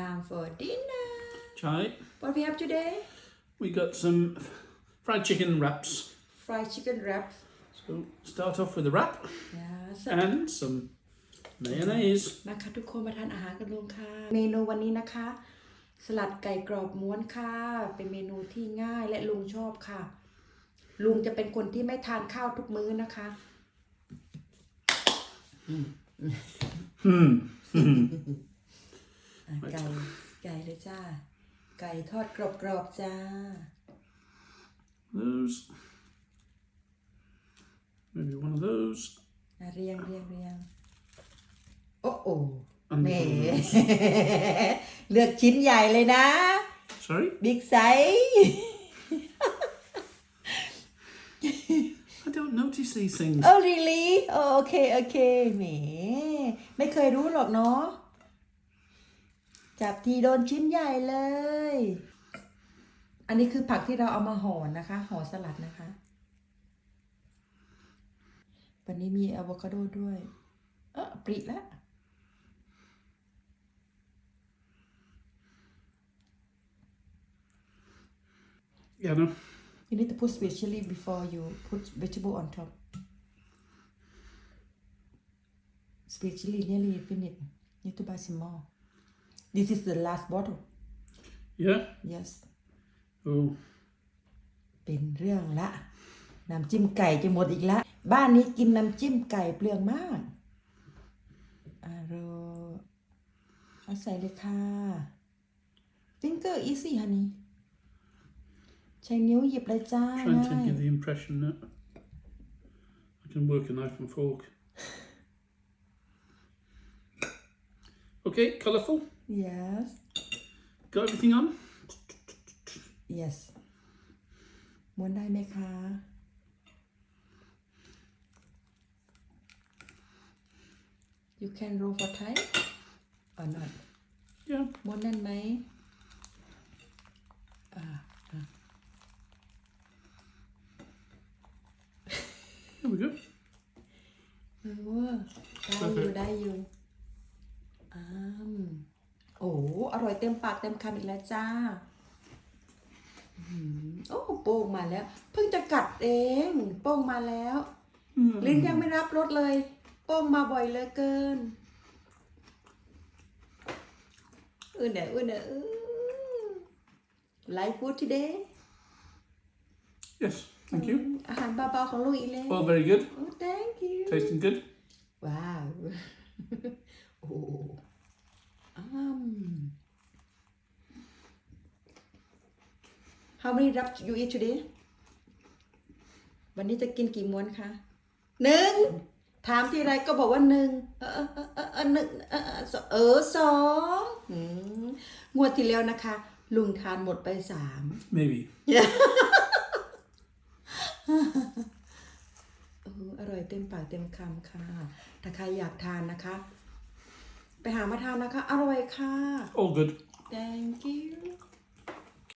time for dinner Chai. what we have today We got some fried chicken wraps. fried chicken wrap So start off with a wrap yes and some mayonnaise. มาค่ะทุกคนมาทานอาหารกันลุงค่ะ เมนูวันนี้นะคะ สลัดไก่กรอบม้วนค่ะ เป็นเมนูที่ง่ายและลุงชอบค่ะ ลุงจะเป็นคนที่ไม่ทานข้าวทุกมื้อนะคะ Hmm. อะ ไก่ไก่เลยจ้า ไก่ทอดกรอบๆจ้า Those. Maybe one of those. อะเรียงเรียงเรียงโอ้โอ้ And แหม one of those. เลือกชิ้นใหญ่เลยนะ Sorry? บิ๊กไซส์ I don't notice these things. โอ้ really โอโอเคโอเคแหมไม่เคยรู้หรอกเนาะ จับทีโดนชิ้นใหญ่เลย อันนี้คือผักที่เราเอามาห่อนะคะ ห่อสลัดนะคะ วันนี้มีอะโวคาโดด้วย เออปริละ Yeah, no. You need to put sweet chili before you put vegetable on top. Sweet chili nearly finished. Need to buy some more. This is the last bottle. Yeah? Yes. Oh. เป็นเรื่องละน้ำจิ้มไก่จะหมดอีกละ บ้านนี้กินน้ำจิ้มไก่เปลืองมากอร่อยเอาใส่เลยค่ะ finger easy honey ใช้นิ้วหยิบเลยจ้า Trying to ง่าย give the impression that I can work a knife and fork. Okay, colourful. yes Got everything on? yes ม้วนได้ไหมคะ you can roll for Thai or not Yeah. ม้วนแน่นไหมอ่า There we go. เออได้อยู่ได้อยู่ อ้ามโอ้อร่อยเต็มปากเต็มคำอีกแล้วจ้าอืมโอ้โป้งมาแล้ว เพิ่งจะกัดเอง โป้งมาแล้วลิ้นยังไม่รับรสเลย โป้งมาบ่อยเหลือเกินอือเนอะอือเนอะอือ Like food today Yes, thank you. อาหารเบาๆของลูกอีกแล้ว All very good. Oh thank you Tasting good. ว้าว โอ้อืม How many wraps you eat today วันนี้จะกินกี่ม้วนคะหนึ่งถามทีไรก็บอกว่าหนึ่งเออเออเออเออหนึ่งเออเออสองเออสองอืมงวดที่แล้วนะคะ ลุงทานหมดไปสาม Maybe. เอออร่อยเต็มปากเต็มคำค่ะ ถ้าใครอยากทานนะคะ ไปหามาทานนะคะ อร่อยค่ะ All good. thank you